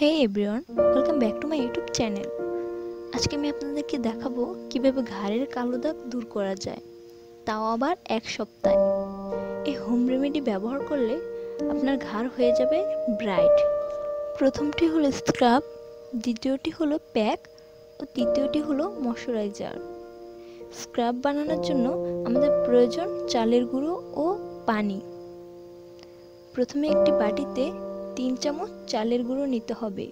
Hey everyone welcome back to my YouTube channel আজকে আমি আপনাদেরকে দেখাবো কীভাবে ঘাড়ের কালো দাগ দূর করা যায়। তাও আবার এক সপ্তাহে। এই হোম রেমেডি ব্যবহার করলে আপনার ঘাড় হয়ে যাবে ব্রাইট প্রথমটি হলো স্ক্রাব দ্বিতীয়টি হলো প্যাক ও তৃতীয়টি হলো ময়শ্চারাইজার স্ক্রাব বানানোর জন্য আমাদের প্রয়োজন চালের গুঁড়ো ও পানি। প্রথমে একটি বাটিতে তিন চামচ চালের গুঁড়ো নিতে হবে।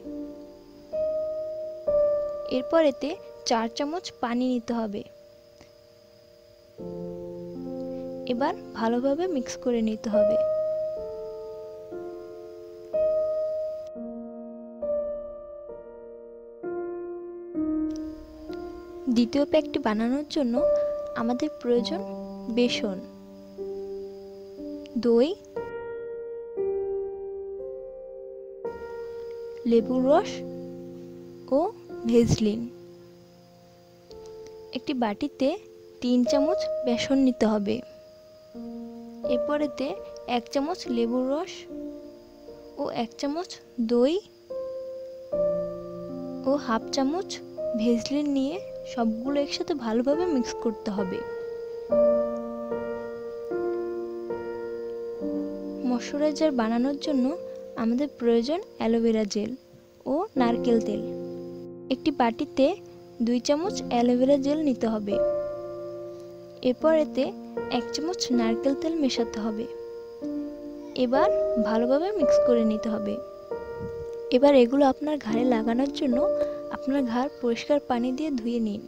এরপর এতে চার চামচ পানি নিতে হবে। এবার ভালোভাবে মিক্স করে নিতে হবে। দ্বিতীয় প্যাকটি বানানোর জন্য আমাদের প্রয়োজন বেসন, দই লেবুর রস ও ভেজলিন। একটি বাটিতে তিন চামচ বেসন নিতে হবে। এরপরেতে এক চামচ লেবুর রস ও এক চামচ দই ও হাফ চামচ ভেজলিন নিয়ে সবগুলো একসাথে ভালোভাবে মিক্স করতে হবে। ময়শ্চারাইজার বানানোর জন্য আমাদের প্রয়োজন অ্যালোভেরা জেল ও নারকেল তেল। একটি বাটিতে দুই চামচ অ্যালোভেরা জেল নিতে হবে। এরপর এতে এক চামচ নারকেল তেল মেশাতে হবে। এবার ভালোভাবে মিক্স করে নিতে হবে। এবার এগুলো আপনার ঘাড়ে লাগানোর জন্য আপনার ঘাড় পরিষ্কার পানি দিয়ে ধুয়ে নিন।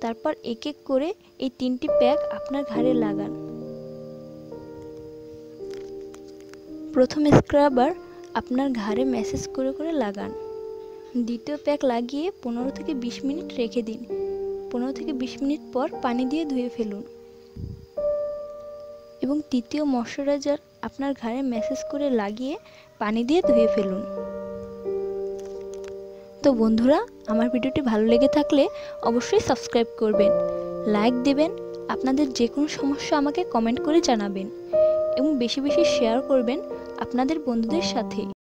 তারপর এক এক করে এই তিনটি প্যাক আপনার ঘাড়ে লাগান। প্রথম স্ক্রাবার আপনার ঘাড়ে ম্যাসেজ করে করে লাগান। দ্বিতীয় প্যাক লাগিয়ে পনেরো থেকে বিশ মিনিট রেখে দিন। পনেরো থেকে বিশ মিনিট পর পানি দিয়ে ধুয়ে ফেলুন। এবং তৃতীয় ময়শ্চারাইজার আপনার ঘাড়ে ম্যাসেজ করে লাগিয়ে পানি দিয়ে ধুয়ে ফেলুন। তো বন্ধুরা, আমার ভিডিওটি ভালো লেগে থাকলে অবশ্যই সাবস্ক্রাইব করবেন, লাইক দেবেন, আপনাদের যে কোনো সমস্যা আমাকে কমেন্ট করে জানাবেন এবং বেশি বেশি শেয়ার করবেন আপনাদের বন্ধুদের সাথে।